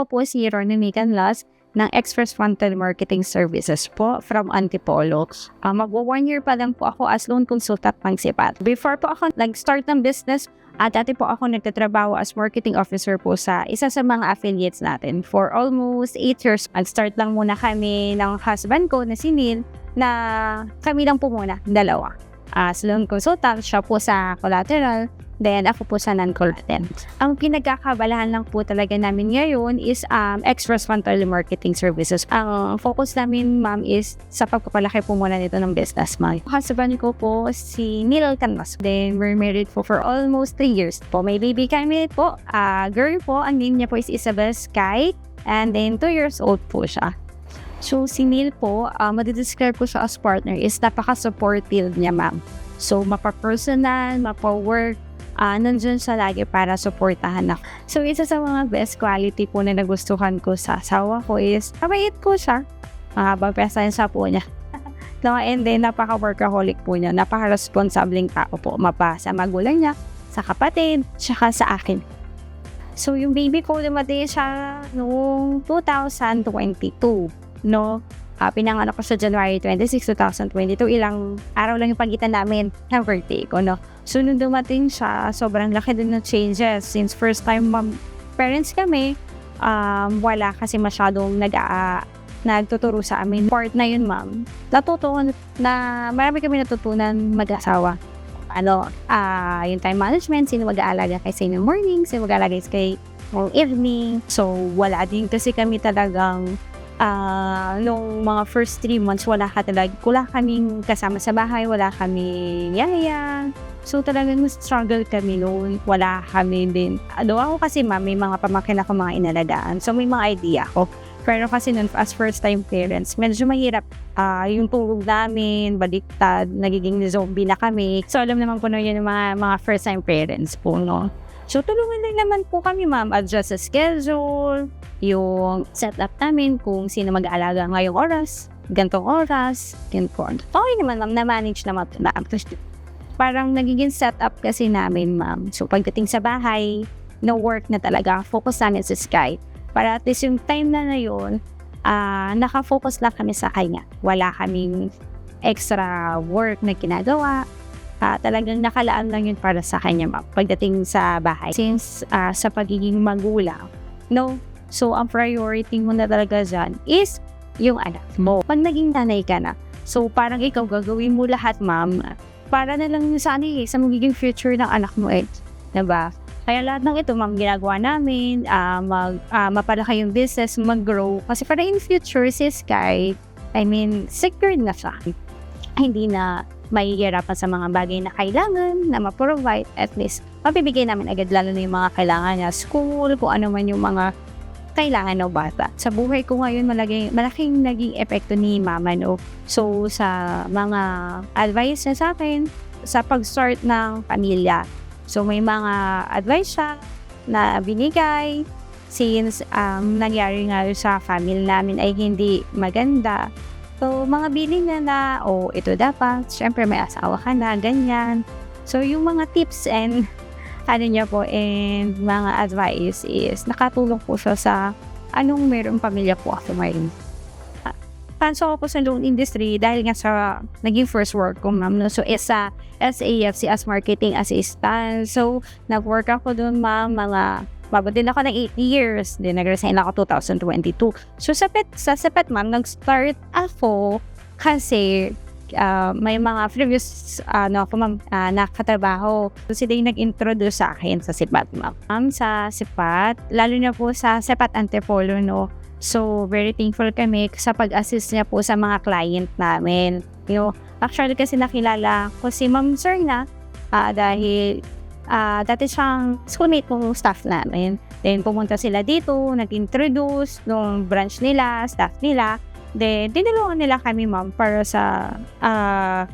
ako po si Ronnie Megan Las ng Express Frontal Marketing Services po from Antipolo. Uh, Magwa one year pa lang po ako as loan consultant ng SIPAT. Before po ako nag-start ng business, at dati po ako nagtatrabaho as marketing officer po sa isa sa mga affiliates natin. For almost 8 years, nag-start lang muna kami ng husband ko na si Neil na kami lang po muna, dalawa. As loan consultant, siya po sa collateral, then ako po sa non-collateral. Ang pinagkakabalahan lang po talaga namin ngayon is um, Express Frontal Marketing Services. Ang focus namin, ma'am, is sa pagpapalaki po muna nito ng business, ma'am. Husband ko po si Neil Canvas. Then, we're married po for almost 3 years po. May baby kami po. Uh, girl po, ang name niya po is Isabel Sky. And then, 2 years old po siya. So, si Neil po, uh, madidescribe ko siya as partner is napaka-supportive niya, ma'am. So, mapa-personal, mapa-work, uh, nandun siya lagi para supportahan ako. So, isa sa mga best quality po na nagustuhan ko sa asawa ko is, mabait po siya. Mahabang presensya po niya. no, and then, napaka-workaholic po niya. Napaka-responsableng tao po. Mapa sa magulang niya, sa kapatid, tsaka sa akin. So, yung baby ko, dumating siya noong 2022 no? Uh, pinanganak ko sa January 26, 2022. Ilang araw lang yung pagitan namin ng birthday ko, no? So, nung dumating siya, sobrang laki din ng changes. Since first time mom, parents kami, um, wala kasi masyadong nag uh, nagtuturo sa amin. Part na yun, ma'am. Natutunan na marami kami natutunan mag-asawa. Ano, uh, yung time management, sino mag-aalaga kay sa morning, sino mag-aalaga kay evening. So, wala din kasi kami talagang uh, nung mga first three months, wala ka talaga, wala kaming kasama sa bahay, wala kaming yaya. So talagang struggle kami noon. Wala kami din. Ano ako kasi ma'am, may mga pamangkin ako mga inalagaan. So may mga idea ako. Pero kasi noon, as first time parents, medyo mahirap. Uh, yung tulog namin, baliktad, nagiging zombie na kami. So alam naman po na yun yung mga, mga first time parents po, no? So tulungan lang naman po kami ma'am, adjust sa schedule, yung setup namin kung sino mag-aalaga ngayong oras, gantong oras, ganito. Okay naman ma'am, na-manage naman na Parang nagiging setup kasi namin ma'am. So pagdating sa bahay, no work na talaga, focus namin sa Sky. Para at least yung time na na yun, uh, nakafocus lang kami sa kanya. Wala kaming extra work na ginagawa. Uh, talagang nakalaan lang yun para sa kanya ma'am pagdating sa bahay. Since uh, sa pagiging magulang, no, So, ang priority mo na talaga dyan is yung anak mo. Pag naging nanay ka na, so parang ikaw gagawin mo lahat, ma'am, para na lang sa ano eh, sa magiging future ng anak mo eh. Diba? Kaya lahat ng ito, ma'am, ginagawa namin, uh, mag, uh, mapalaki yung business, mag-grow. Kasi para in future, si Sky, I mean, secured na siya. Hindi na mahihirapan sa mga bagay na kailangan na ma-provide. At least, mapibigay namin agad lalo na yung mga kailangan niya. School, kung ano man yung mga kailangan ng bata. Sa buhay ko ngayon, malaki, malaking naging epekto ni mama, no? So, sa mga advice niya sa akin, sa pag-start ng pamilya. So, may mga advice siya na binigay since um, nangyari nga sa family namin ay hindi maganda. So, mga bilin na na, oh, ito dapat, syempre may asawa ka na, ganyan. So, yung mga tips and ano niya po and mga advice is nakatulong po siya sa anong meron pamilya po ako ngayon. Panso ko po sa loan industry dahil nga sa naging first work ko ma'am. No? So, isa SAFC as marketing assistant. So, nag-work ako doon ma'am mga Mabot din ako ng 8 years. Then, nag-resign ako 2022. So, sa PET, sa, sa PET, ma'am, nag-start ako kasi uh, may mga previous ano ako ma'am uh, nakatrabaho. So sila yung nag-introduce sa akin sa SIPAT ma'am. Ma'am sa SIPAT, lalo na po sa SIPAT Antipolo no. So very thankful kami sa pag-assist niya po sa mga client namin. You know, actually kasi nakilala ko si Ma'am Sir na uh, dahil uh, dati siyang schoolmate ng staff namin. Then pumunta sila dito, nag-introduce nung branch nila, staff nila. Then, tinulungan nila kami, ma'am, para sa, uh,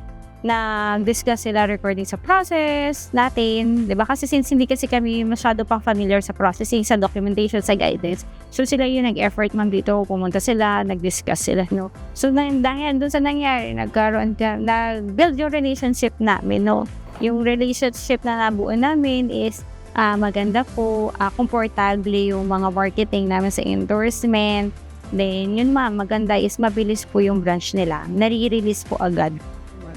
nag-discuss sila recording sa process natin, ba? Kasi since hindi kasi kami masyado pang familiar sa processing, sa documentation, sa guidance. So sila yung nag-effort ma'am dito, pumunta sila, nag-discuss sila, no. So dahil doon sa nangyari, nagkaroon ka, nag-build yung relationship namin, no. Yung relationship na nabuo namin is ah, maganda po, ah, komportable yung mga marketing namin sa endorsement. Then, yun ma'am, maganda is mabilis po yung branch nila. Nare-release po agad.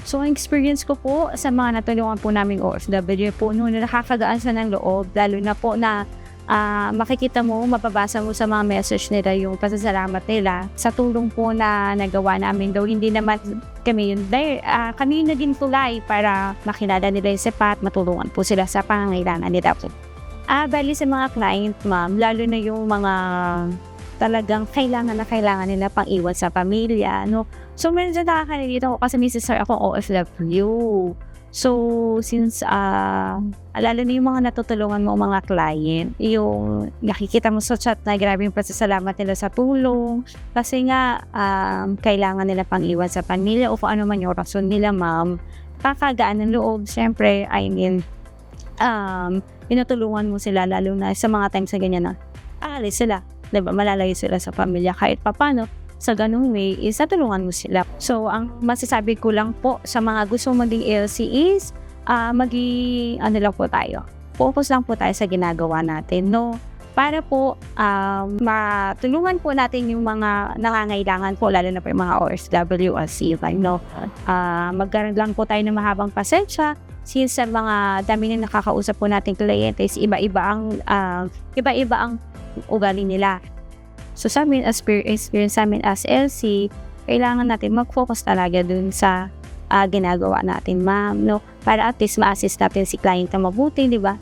So, ang experience ko po sa mga natulungan po namin OFW po, noon nakakagaan sa ng loob, lalo na po na ah, makikita mo, mapabasa mo sa mga message nila yung pasasalamat nila sa tulong po na nagawa namin. Though hindi naman kami yun, ah, kami yung naging tulay para makilala nila yung sepat, matulungan po sila sa pangangailangan nila po. Ah, bali sa mga client, ma'am, lalo na yung mga talagang kailangan na kailangan nila pang iwan sa pamilya, no? So, medyo nakakalilito ko kasi may sister akong OFW. So, since, ah, lalo na yung mga natutulungan mo mga client, yung nakikita mo sa chat na grabe yung pasasalamat nila sa tulong, kasi nga, um, kailangan nila pang iwan sa pamilya o kung ano man yung rason nila, ma'am, kakagaan ng loob, syempre, I mean, um, pinatulungan mo sila, lalo na sa mga times na ganyan na, aalis sila, diba, malalayo sila sa pamilya, kahit papano, sa ganung way is natulungan mo sila. So, ang masasabi ko lang po sa mga gusto maging LC is, ah maging, ano lang po tayo, focus lang po tayo sa ginagawa natin, no? Para po, um, matulungan po natin yung mga nangangailangan po, lalo na po yung mga OFW as like, no? Ah, magkaroon lang po tayo ng mahabang pasensya, since sa mga dami na nakakausap po nating kliyente is iba-iba ang, ah, iba-iba ang ugali nila. So sa amin, as per experience sa amin as LC, kailangan natin mag-focus talaga dun sa ah, ginagawa natin, ma'am, no? Para at least ma-assist natin si client na mabuti, di ba?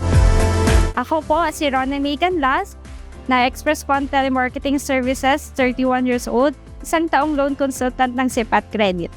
Ako po, si Rona Megan Las, na Express One Telemarketing Services, 31 years old, isang taong loan consultant ng Sepat Credit.